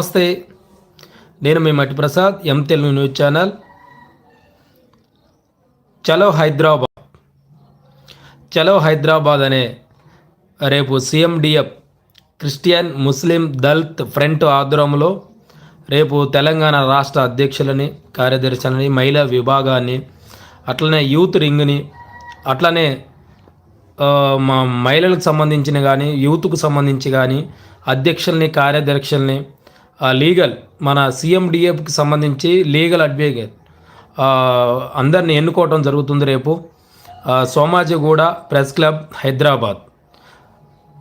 నమస్తే నేను మీ Matti Prasad M Telugu news channel చలో హైదరాబాద్. చలో హైదరాబాద్ అనే రేపు CMDF Christian Muslim Dalit front ఆధ్వర్యంలో రేపు తెలంగాణ రాష్ట్ర అధ్యక్షులని కార్యదర్శులని మహిళా విభాగాన్ని అట్లనే యూత్ రింగ్ని అట్లనే మా మహిళలకు సంబంధించిన కానీ యూత్కు సంబంధించి కానీ అధ్యక్షుల్ని కార్యదర్శుల్ని లీగల్ మన సీఎండిఏకి సంబంధించి లీగల్ అడ్వకేట్. అందరిని ఎన్నుకోవటం జరుగుతుంది రేపు. Somajiguda press club Hyderabad.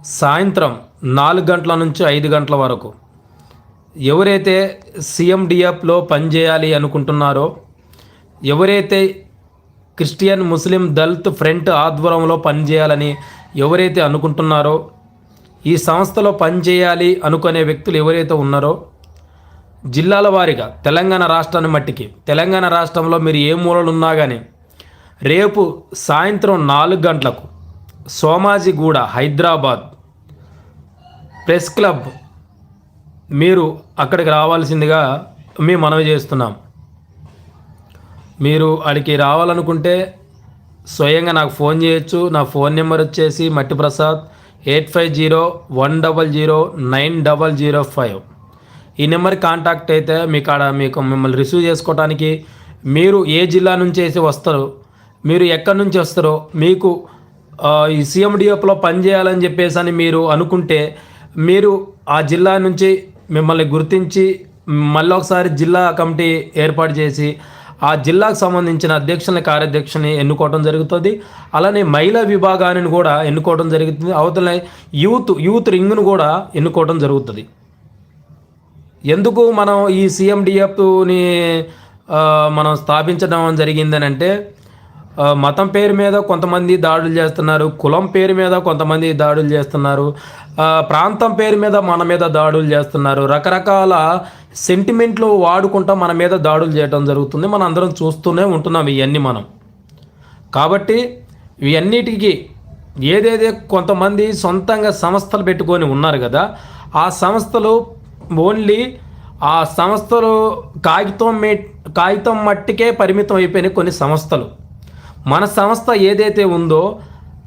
సాయంత్రం నాలుగు గంటల నుంచి ఐదు గంటల వరకు. ఎవరైతే సీఎండిఎఫ్లో పనిచేయాలి అనుకుంటున్నారో ఎవరైతే క్రిస్టియన్ ముస్లిం దళిత్ ఫ్రంట్ ఆధ్వర్యంలో పనిచేయాలని ఎవరైతే అనుకుంటున్నారో ఈ సంస్థలో పనిచేయాలి అనుకునే వ్యక్తులు ఎవరైతే ఉన్నారో జిల్లాల వారీగా తెలంగాణ రాష్ట్రాన్ని మట్టికి. తెలంగాణ రాష్ట్రంలో మీరు ఏ మూలలు ఉన్నా కానీ రేపు సాయంత్రం నాలుగు గంటలకు సోమాజిగూడ హైదరాబాద్ ప్రెస్ క్లబ్ మీరు అక్కడికి రావాల్సిందిగా మేము మనవి చేస్తున్నాం. మీరు అడికి రావాలనుకుంటే స్వయంగా నాకు ఫోన్ చేయొచ్చు. నా ఫోన్ నెంబర్ వచ్చేసి Matti Prasad eight five zero one double zero nine double zero five. ఈ నెంబర్ కాంటాక్ట్ అయితే మీ కాడ మీకు మిమ్మల్ని రిసీవ్ చేసుకోవడానికి మీరు ఏ జిల్లా నుంచి వేసి వస్తారో మీరు ఎక్కడి నుంచి వస్తారో మీకు ఈ సీఎండిఎఫ్లో పనిచేయాలని చెప్పేసి అని మీరు అనుకుంటే మీరు ఆ జిల్లా నుంచి మిమ్మల్ని గుర్తించి మళ్ళీ ఒకసారి జిల్లా కమిటీ ఏర్పాటు చేసి ఆ జిల్లాకు సంబంధించిన అధ్యక్షుని కార్యదర్శిని ఎన్నుకోవడం జరుగుతుంది. అలానే మహిళా విభాగాన్ని కూడా ఎన్నుకోవడం జరుగుతుంది. అవతల యూత్ యూత్ రింగ్ను కూడా ఎన్నుకోవడం జరుగుతుంది. ఎందుకు మనం ఈ సిఎండిఎఫ్ని మనం స్థాపించడం జరిగిందని అంటే మతం పేరు మీద కొంతమంది దాడులు చేస్తున్నారు కులం పేరు మీద కొంతమంది దాడులు చేస్తున్నారు ప్రాంతం పేరు మీద మన మీద దాడులు చేస్తున్నారు రకరకాల సెంటిమెంట్లు వాడుకుంటా మన మీద దాడులు చేయడం జరుగుతుంది. మనం అందరం చూస్తూనే ఉంటున్నాం ఇవన్నీ మనం. కాబట్టి ఇవన్నిటికీ ఏదేదే కొంతమంది సొంతంగా సంస్థలు పెట్టుకొని ఉన్నారు కదా ఆ సంస్థలు ఓన్లీ ఆ సంస్థలు కాగితం మే కాగితం మట్టికే పరిమితం అయిపోయినాయి కొన్ని సంస్థలు. మన సంస్థ ఏదైతే ఉందో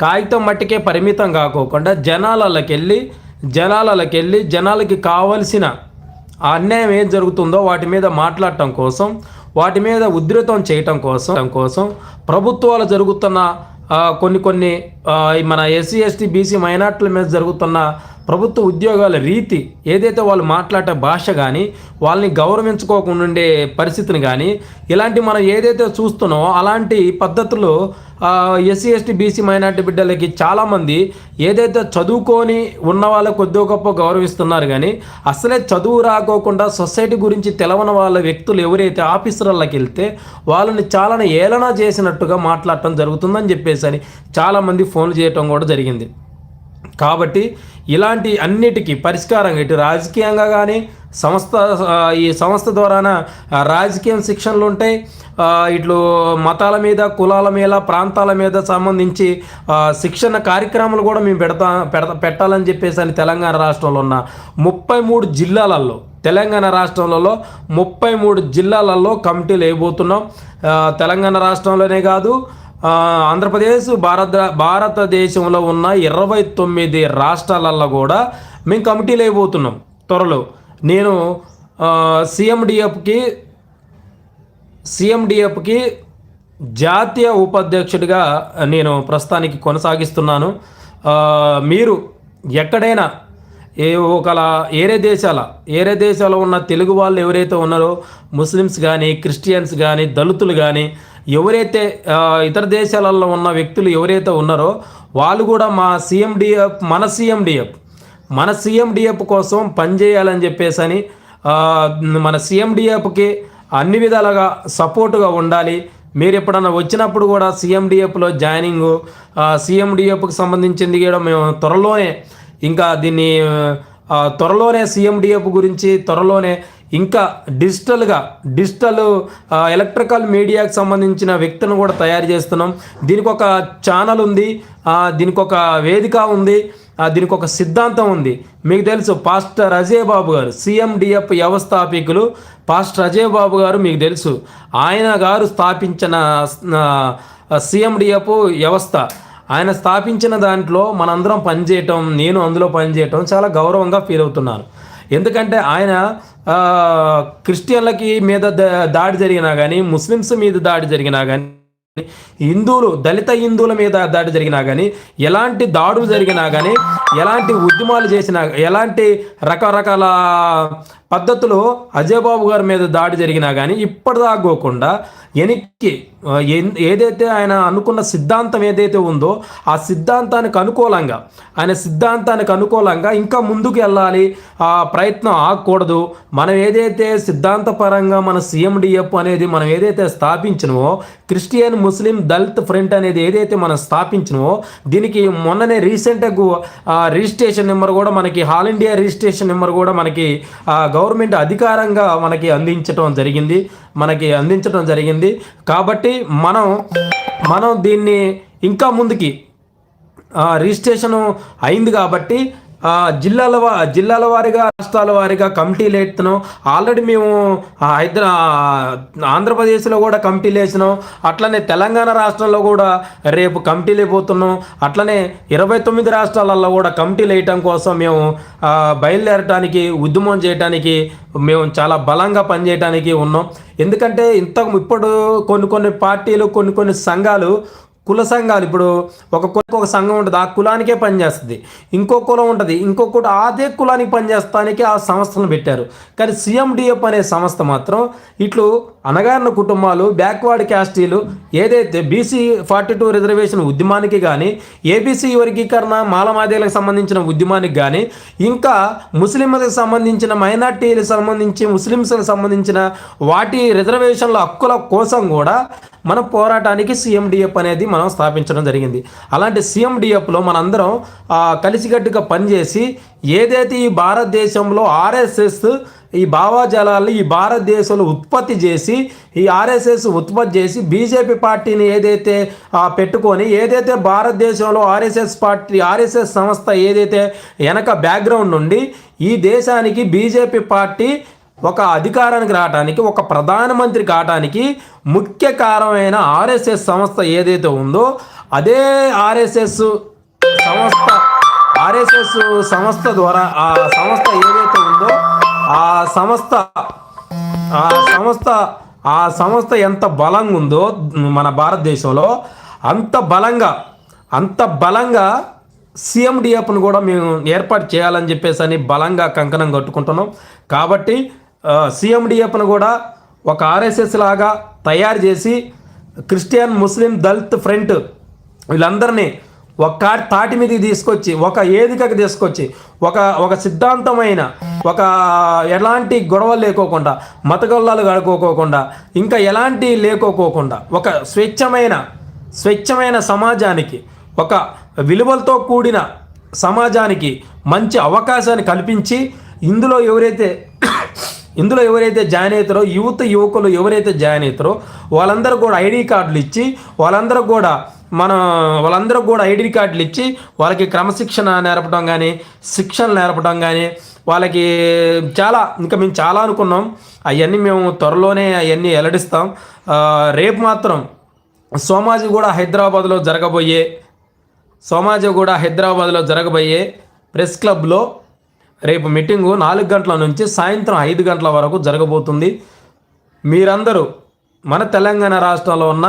కాగితం మట్టికే పరిమితం కాకోకుండా జనాలకి వెళ్ళి జనాలకి వెళ్ళి జనాలకి కావలసిన ఆ అన్యాయం ఏం జరుగుతుందో వాటి మీద మాట్లాడటం కోసం వాటి మీద ఉధృతం చేయటం కోసం కోసం ప్రభుత్వాలు జరుగుతున్న కొన్ని కొన్ని మన ఎస్సీ ఎస్టీ బీసీ మైనార్టీల మీద జరుగుతున్న ప్రభుత్వ ఉద్యోగాల రీతి ఏదైతే వాళ్ళు మాట్లాడే భాష కానీ వాళ్ళని గౌరవించుకోకుండా ఉండే పరిస్థితిని కానీ ఇలాంటి మనం ఏదైతే చూస్తున్నామో అలాంటి పద్ధతులు ఎస్సీ ఎస్టీ బీసీ మైనార్టీ బిడ్డలకి చాలామంది ఏదైతే చదువుకొని ఉన్న వాళ్ళకి కొద్దిగా గొప్ప గౌరవిస్తున్నారు కానీ అసలే చదువు రాకోకుండా సొసైటీ గురించి తెలవని వాళ్ళ వ్యక్తులు ఎవరైతే ఆఫీసర్లకి వెళ్తే వాళ్ళని చాలా ఏలన చేసినట్టుగా మాట్లాడటం జరుగుతుందని చెప్పేసి అని చాలామంది ఫోన్లు చేయటం కూడా జరిగింది. కాబట్టి ఇలాంటి అన్నిటికీ పరిష్కారం ఇటు రాజకీయంగా కానీ సంస్థ ఈ సంస్థ ద్వారాన రాజకీయం శిక్షణలు ఉంటాయి. ఇట్లు మతాల మీద కులాల మీద ప్రాంతాల మీద సంబంధించి శిక్షణ కార్యక్రమాలు కూడా మేము పెడతా పెడతా పెట్టాలని చెప్పేసి అని తెలంగాణ రాష్ట్రంలో ఉన్న ముప్పై మూడు జిల్లాలలో తెలంగాణ రాష్ట్రంలో ముప్పై మూడు జిల్లాలలో కమిటీలు వేయబోతున్నాం. తెలంగాణ రాష్ట్రంలోనే కాదు ఆంధ్రప్రదేశ్ భారత భారతదేశంలో ఉన్న ఇరవై తొమ్మిది రాష్ట్రాలలో కూడా మేము కమిటీలు అయిపోతున్నాం త్వరలో. నేను సీఎండిఎఫ్కి సీఎండిఎఫ్కి జాతీయ ఉపాధ్యక్షుడిగా నేను ప్రస్తుతానికి కొనసాగిస్తున్నాను. మీరు ఎక్కడైనా ఏ ఒకల ఏరే దేశాల ఏరే దేశాల్లో ఉన్న తెలుగు వాళ్ళు ఎవరైతే ఉన్నారో ముస్లిమ్స్ కానీ క్రిస్టియన్స్ కానీ దళితులు కానీ ఎవరైతే ఇతర దేశాలలో ఉన్న వ్యక్తులు ఎవరైతే ఉన్నారో వాళ్ళు కూడా మా సీఎండిఎఫ్ మన సీఎండిఎఫ్ మన సీఎండిఎఫ్ కోసం పనిచేయాలని చెప్పేసి అని మన సీఎండిఎఫ్కి అన్ని విధాలుగా సపోర్టుగా ఉండాలి. మీరు ఎప్పుడన్నా వచ్చినప్పుడు కూడా సీఎండిఎఫ్లో జాయినింగ్ సీఎండిఎఫ్కి సంబంధించింది కూడా మేము త్వరలోనే ఇంకా దీన్ని త్వరలోనే సీఎండిఎఫ్ గురించి త్వరలోనే ఇంకా డిజిటల్గా డిజిటల్ ఎలక్ట్రికల్ మీడియాకి సంబంధించిన వ్యక్తులను కూడా తయారు చేస్తున్నాం. దీనికి ఒక ఛానల్ ఉంది దీనికి ఒక వేదిక ఉంది దీనికి ఒక సిద్ధాంతం ఉంది. మీకు తెలుసు పాస్టర్ అజయ్ బాబు గారు సీఎండిఎఫ్ వ్యవస్థాపికులు పాస్టర్ అజయ్ బాబు గారు మీకు తెలుసు. ఆయన గారు స్థాపించిన సీఎండిఎఫ్ వ్యవస్థ. ఆయన స్థాపించిన దాంట్లో మనందరం పనిచేయటం నేను అందులో పనిచేయటం చాలా గౌరవంగా ఫీల్ అవుతున్నాను ఎందుకంటే ఆయన క్రిస్టియన్లకి మీద దాడి జరిగినా కానీ ముస్లిమ్స్ మీద దాడి జరిగినా కానీ హిందువులు దళిత హిందువుల మీద దాడి జరిగినా కానీ ఎలాంటి దాడులు జరిగినా కానీ ఎలాంటి ఉద్యమాలు చేసినా ఎలాంటి రకరకాల పద్ధతిలో అజయ్ బాబు గారి మీద దాడి జరిగినా కానీ ఇప్పటిదాకోకుండా వెనక్కి ఏదైతే ఆయన అనుకున్న సిద్ధాంతం ఏదైతే ఉందో ఆ సిద్ధాంతానికి అనుకూలంగా ఆయన సిద్ధాంతానికి అనుకూలంగా ఇంకా ముందుకు వెళ్ళాలి. ఆ ప్రయత్నం ఆగకూడదు. మనం ఏదైతే సిద్ధాంతపరంగా మన సిఎండిఎఫ్ అనేది మనం ఏదైతే స్థాపించినవో క్రిస్టియన్ ముస్లిం దళిత్ ఫ్రంట్ అనేది ఏదైతే మనం స్థాపించినవో దీనికి మొన్ననే రీసెంట్గా రిజిస్ట్రేషన్ నెంబర్ కూడా మనకి హాల్ ఇండియా రిజిస్ట్రేషన్ నెంబర్ కూడా మనకి గవర్నమెంట్ అధికారంగా మనకి అందించడం జరిగింది మనకి అందించడం జరిగింది. కాబట్టి మనం మనం దీన్ని ఇంకా ముందుకి ఆ, రిజిస్ట్రేషన్ అయింది కాబట్టి జిల్లాల జిల్లాల వారీగా రాష్ట్రాల వారీగా కమిటీలు వేస్తున్నాం ఆల్రెడీ మేము హైదరా ఆంధ్రప్రదేశ్లో కూడా కమిటీలు వేసినాం అట్లనే తెలంగాణ రాష్ట్రంలో కూడా రేపు కమిటీలు అయిపోతున్నాం అట్లనే ఇరవై తొమ్మిది రాష్ట్రాలలో కూడా కమిటీలు వేయటం కోసం మేము బయలుదేరటానికి ఉద్యమం చేయటానికి మేము చాలా బలంగా పనిచేయడానికి ఉన్నాం. ఎందుకంటే ఇంత ఇప్పుడు కొన్ని కొన్ని పార్టీలు కొన్ని కొన్ని సంఘాలు కుల సంఘాలు. ఇప్పుడు ఒక కులకు ఒక సంఘం ఉంటుంది ఆ కులానికే పనిచేస్తుంది ఇంకో కులం ఉంటుంది ఇంకొకటి అదే కులానికి పనిచేస్తానికి ఆ సంస్థను పెట్టారు. కానీ సిఎండిఎఫ్ అనే సంస్థ మాత్రం ఇట్లు అనగారిన కుటుంబాలు బ్యాక్వర్డ్ క్యాస్టీలు ఏదైతే బీసీ ఫార్టీ టూ రిజర్వేషన్ ఉద్యమానికి కానీ ఏబీసీ వర్గీకరణ మాలమాదేలకు సంబంధించిన ఉద్యమానికి కానీ ఇంకా ముస్లింలకు సంబంధించిన మైనార్టీలకు సంబంధించి ముస్లిమ్స్లకు సంబంధించిన వాటి రిజర్వేషన్ల హక్కుల కోసం కూడా మన పోరాటానికి సీఎండిఎఫ్ అనేది మనం స్థాపించడం జరిగింది. అలాంటి సీఎండిఎఫ్లో మనందరం కలిసిగట్టుగా కలిసికట్టుగా పనిచేసి ఏదైతే ఈ భారతదేశంలో ఆర్ఎస్ఎస్ ఈ భావాజాలాలు ఈ భారతదేశంలో ఉత్పత్తి చేసి ఈ ఆర్ఎస్ఎస్ ఉత్పత్తి చేసి బీజేపీ పార్టీని ఏదైతే పెట్టుకొని ఏదైతే భారతదేశంలో ఆర్ఎస్ఎస్ పార్టీ ఆర్ఎస్ఎస్ సంస్థ ఏదైతే వెనక బ్యాక్గ్రౌండ్ నుండి ఈ దేశానికి బీజేపీ పార్టీ ఒక అధికారానికి రావడానికి ఒక ప్రధానమంత్రి కావడానికి ముఖ్య కారణమైన ఆర్ఎస్ఎస్ సంస్థ ఏదైతే ఉందో అదే ఆర్ఎస్ఎస్ సంస్థ ఆర్ఎస్ఎస్ సంస్థ ద్వారా ఆ సంస్థ ఆ సంస్థ ఆ సంస్థ ఆ సంస్థ ఎంత బలంగా ఉందో మన భారతదేశంలో అంత బలంగా అంత బలంగా సిఎండిఎఫ్ను కూడా మేము ఏర్పాటు చేయాలని చెప్పేసి అని బలంగా కంకణం కట్టుకుంటున్నాం. కాబట్టి సిఎండిఎఫ్ను కూడా ఒక ఆర్ఎస్ఎస్ లాగా తయారు చేసి క్రిస్టియన్ ముస్లిం దళిత్ ఫ్రంట్ వీళ్ళందరినీ ఒక తాటి మీదకి తీసుకొచ్చి ఒక ఏదికకి తీసుకొచ్చి ఒక ఒక సిద్ధాంతమైన ఒక ఎలాంటి గొడవలు లేకోకుండా మతగొల్లాలు గడుకోకోకుండా ఇంకా ఎలాంటి లేకోకోకుండా ఒక స్వచ్ఛమైన స్వచ్ఛమైన సమాజానికి ఒక విలువలతో కూడిన సమాజానికి మంచి అవకాశాన్ని కల్పించి ఇందులో ఎవరైతే ఇందులో ఎవరైతే జాయిన్ అవుతారో యువత యువకులు ఎవరైతే జాయిన్ అవుతారో వాళ్ళందరూ కూడా ఐడి కార్డులు ఇచ్చి వాళ్ళందరూ కూడా మన వాళ్ళందరూ కూడా ఐడి కార్డులు ఇచ్చి వాళ్ళకి క్రమశిక్షణ నేర్పడం కానీ శిక్షణ నేర్పడం కానీ వాళ్ళకి చాలా ఇంకా మేము చాలా అనుకున్నాం. అవన్నీ మేము త్వరలోనే అవన్నీ వెల్లడిస్తాం. రేపు మాత్రం సోమాజీ కూడా హైదరాబాద్లో జరగబోయే సోమాజీ కూడా హైదరాబాద్లో జరగబోయే ప్రెస్ క్లబ్లో రేపు మీటింగు నాలుగు గంటల నుంచి సాయంత్రం ఐదు గంటల వరకు జరగబోతుంది. మీరందరూ మన తెలంగాణ రాష్ట్రంలో ఉన్న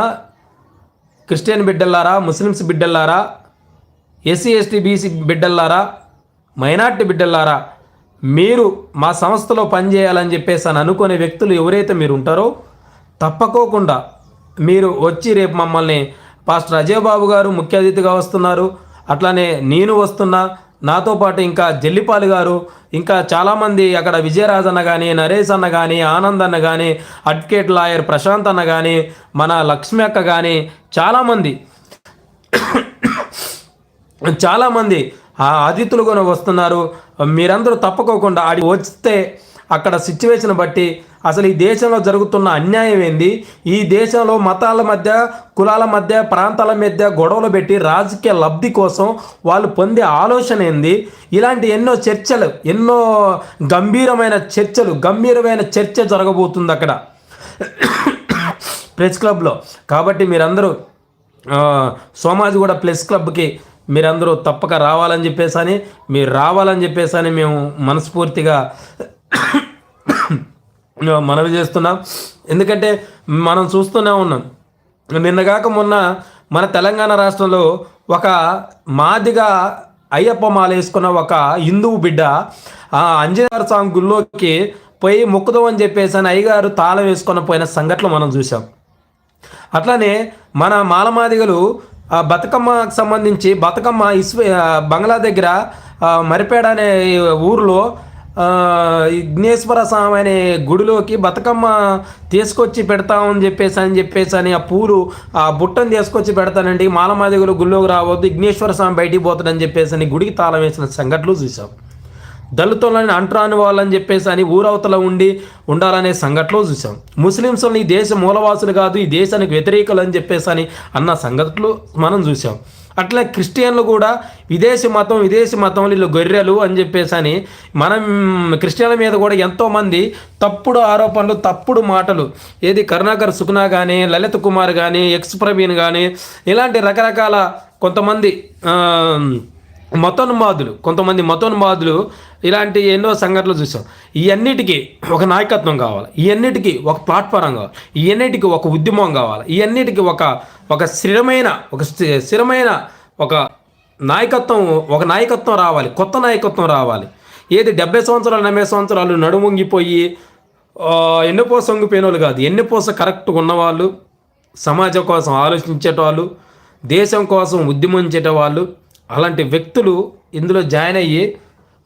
క్రిస్టియన్ బిడ్డలారా ముస్లిమ్స్ బిడ్డలారా ఎస్సీ ఎస్టీ బీసీ బిడ్డలారా మైనార్టీ బిడ్డలారా మీరు మా సంస్థలో పనిచేయాలని చెప్పేసి అని అనుకునే వ్యక్తులు ఎవరైతే మీరు ఉంటారో తప్పకోకుండా మీరు వచ్చి రేపు మమ్మల్ని పాస్టర్ అజయ్ బాబు గారు ముఖ్య అతిథిగా వస్తున్నారు. అట్లానే నేను వస్తున్నా నాతో పాటు ఇంకా జల్లిపాలు గారు ఇంకా చాలామంది అక్కడ విజయరాజ్ అన్న కానీ నరేష్ అన్న కానీ ఆనంద్ అన్న కానీ అడ్వకేట్ లాయర్ ప్రశాంత్ అన్న కానీ మన లక్ష్మి అక్క కానీ చాలామంది. చాలామంది ఆ అతిథులు కూడా వస్తున్నారు. మీరందరూ తప్పకోకుండా ఆడి వస్తే అక్కడ సిచ్యువేషన్ బట్టి అసలు ఈ దేశంలో జరుగుతున్న అన్యాయం ఏంది? ఈ దేశంలో మతాల మధ్య కులాల మధ్య ప్రాంతాల మధ్య గొడవలు పెట్టి రాజకీయ లబ్ధి కోసం వాళ్ళు పొందే ఆలోచన ఏంది? ఇలాంటి ఎన్నో చర్చలు ఎన్నో గంభీరమైన చర్చలు గంభీరమైన చర్చ జరగబోతుంది అక్కడ. ప్రెస్ క్లబ్లో. కాబట్టి మీరందరూ సోమాజి కూడా ప్రెస్ క్లబ్కి మీరందరూ తప్పక రావాలని చెప్పేసి అని మీరు రావాలని చెప్పేసి అని మేము మనస్ఫూర్తిగా మనవి చేస్తున్నాం. ఎందుకంటే మనం చూస్తూనే ఉన్నాం. నిన్నగాక మొన్న మన తెలంగాణ రాష్ట్రంలో ఒక మాదిగా అయ్యప్ప మాల వేసుకున్న ఒక హిందువు బిడ్డ ఆ అంజనేయ స్వామి గుళ్ళోకి పోయి మొక్కుదాం అని చెప్పేసి అని అయ్యగారు తాళం వేసుకొని పోయిన సంఘటనలు మనం చూసాం అట్లానే మన మాలమాదిగలు ఆ బతుకమ్మకు సంబంధించి బతుకమ్మ ఇస్వ బంగ్లా దగ్గర మరిపేడ అనే ఊరిలో విఘ్నేశ్వర స్వామి అనే గుడిలోకి బతుకమ్మ తీసుకొచ్చి పెడతామని చెప్పేసి అని చెప్పేసి అని ఆ పూలు ఆ బుట్టను తీసుకొచ్చి పెడతానండి. మాలమాదిగులు గుళ్ళోకి రావద్దు విఘ్నేశ్వర స్వామి బయటికి పోతాడని చెప్పేసి అని గుడికి తాళం వేసిన సంఘటనలు చూసాం దళితులని అంటరాని వాళ్ళని చెప్పేసి అని ఊరవతల ఉండి ఉండాలనే సంఘటనలు చూసాం ముస్లింస్ని ఈ దేశ మూలవాసులు కాదు ఈ దేశానికి వ్యతిరేకులు అని చెప్పేసి అని అన్న సంఘటనలు మనం చూసాం అట్లా క్రిస్టియన్లు కూడా విదేశీ మతం విదేశీ మతం వీళ్ళు గొర్రెలు అని చెప్పేసి అని మనం క్రిస్టియన్ల మీద కూడా ఎంతోమంది తప్పుడు ఆరోపణలు తప్పుడు మాటలు. ఏది కరుణాకర్ సుకునా కానీ లలిత్ కుమార్ కానీ ఎక్స్ ప్రవీణ్ కానీ ఇలాంటి రకరకాల కొంతమంది మతోన్మాదులు కొంతమంది మతోన్మాదులు ఇలాంటి ఎన్నో సంఘటనలు చూసాం. ఇవన్నిటికీ ఒక నాయకత్వం కావాలి. ఇవన్నిటికీ ఒక ప్లాట్ఫారం కావాలి. ఇవన్నిటికీ ఒక ఉద్యమం కావాలి. ఇవన్నిటికీ ఒక ఒక స్థిరమైన ఒక స్థిరమైన ఒక నాయకత్వం ఒక నాయకత్వం రావాలి. కొత్త నాయకత్వం రావాలి. ఏది డెబ్బై సంవత్సరాలు ఎనభై సంవత్సరాలు నడుముంగిపోయి ఎన్నిపోస వంగిపోయిన వాళ్ళు కాదు. ఎన్నిపోస కరెక్ట్గా ఉన్నవాళ్ళు సమాజం కోసం ఆలోచించేటవాళ్ళు దేశం కోసం ఉద్యమించేటవాళ్ళు అలాంటి వ్యక్తులు ఇందులో జాయిన్ అయ్యి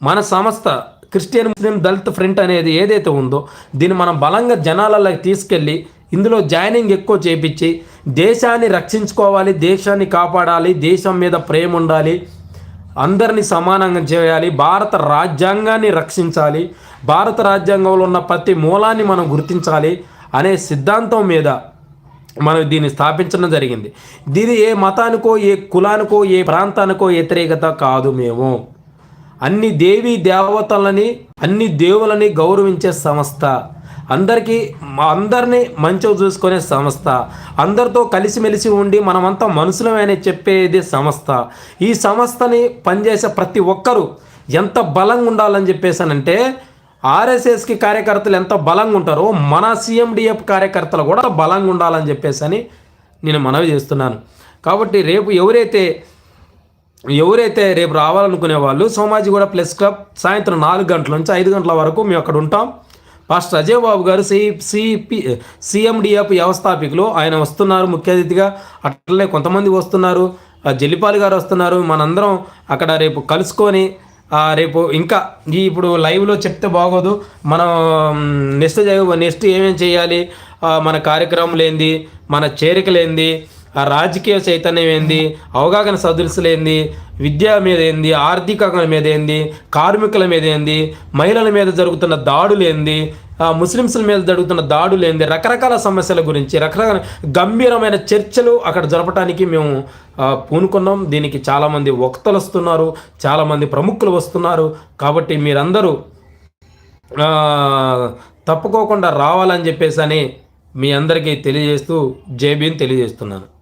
మన సంస్థ క్రిస్టియన్ ముస్లిం దళిత్ ఫ్రంట్ అనేది ఏదైతే ఉందో దీన్ని మనం బలంగా జనాలలోకి తీసుకెళ్ళి ఇందులో జాయినింగ్ ఎక్కువ చేపించి దేశాన్ని రక్షించుకోవాలి దేశాన్ని కాపాడాలి దేశం మీద ప్రేమ ఉండాలి అందరినీ సమానంగా చేయాలి భారత రాజ్యాంగాన్ని రక్షించాలి భారత రాజ్యాంగంలో ఉన్న ప్రతి మూలాన్ని మనం గుర్తించాలి అనే సిద్ధాంతం మీద మనం దీన్ని స్థాపించడం జరిగింది. దీని ఏ మతానికో ఏ కులానికో ఏ ప్రాంతానికో వ్యతిరేకత కాదు మేము. అన్ని దేవీ దేవతలని అన్ని దేవులని గౌరవించే సంస్థ. అందరికీ అందరినీ మంచిగా చూసుకునే సంస్థ. అందరితో కలిసిమెలిసి ఉండి మనమంతా మనుషులమని చెప్పేది సంస్థ. ఈ సంస్థని పనిచేసే ప్రతి ఒక్కరూ ఎంత బలంగా ఉండాలని చెప్పేసానంటే ఆర్ఎస్ఎస్కి కార్యకర్తలు ఎంత బలంగా ఉంటారో మన సీఎండిఎఫ్ కార్యకర్తలు కూడా బలంగా ఉండాలని చెప్పేసి అని నేను మనవి చేస్తున్నాను. కాబట్టి రేపు ఎవరైతే ఎవరైతే రేపు రావాలనుకునే వాళ్ళు సోమాజిగూడ ప్లస్ క్లబ్ సాయంత్రం నాలుగు గంటల నుంచి ఐదు గంటల వరకు మేము అక్కడ ఉంటాం. పాస్టర్ అజయ్ బాబు గారు సి సిపి సిఎండిఎఫ్ వ్యవస్థాపికులు ఆయన వస్తున్నారు ముఖ్య అతిథిగా. అట్లనే కొంతమంది వస్తున్నారు. జల్లిపాలి గారు వస్తున్నారు. మనందరం అక్కడ రేపు కలుసుకొని రేపు ఇంకా ఈ ఇప్పుడు లైవ్లో చెప్తే బాగోదు. మనం నెక్స్ట్ నెక్స్ట్ ఏమేమి చేయాలి? మన కార్యక్రమం ఏంది మన చేరికలేంది ఆ రాజకీయ చైతన్యం ఏంది? అవగాహన సదృశులు ఏంది? విద్య మీద ఏంది? ఆర్థిక మీద ఏంది? కార్మికుల మీద ఏంది? మహిళల మీద జరుగుతున్న దాడులు ఏంది? ముస్లిమ్స్ల మీద జరుగుతున్న దాడులు ఏంది? రకరకాల సమస్యల గురించి రకరకాల గంభీరమైన చర్చలు అక్కడ జరపడానికి మేము పూనుకున్నాం. దీనికి చాలామంది వక్తలు వస్తున్నారు. చాలామంది ప్రముఖులు వస్తున్నారు. కాబట్టి మీరందరూ తప్పుకోకుండా రావాలని చెప్పేసి అని మీ అందరికీ తెలియజేస్తూ జేబీని తెలియజేస్తున్నాను.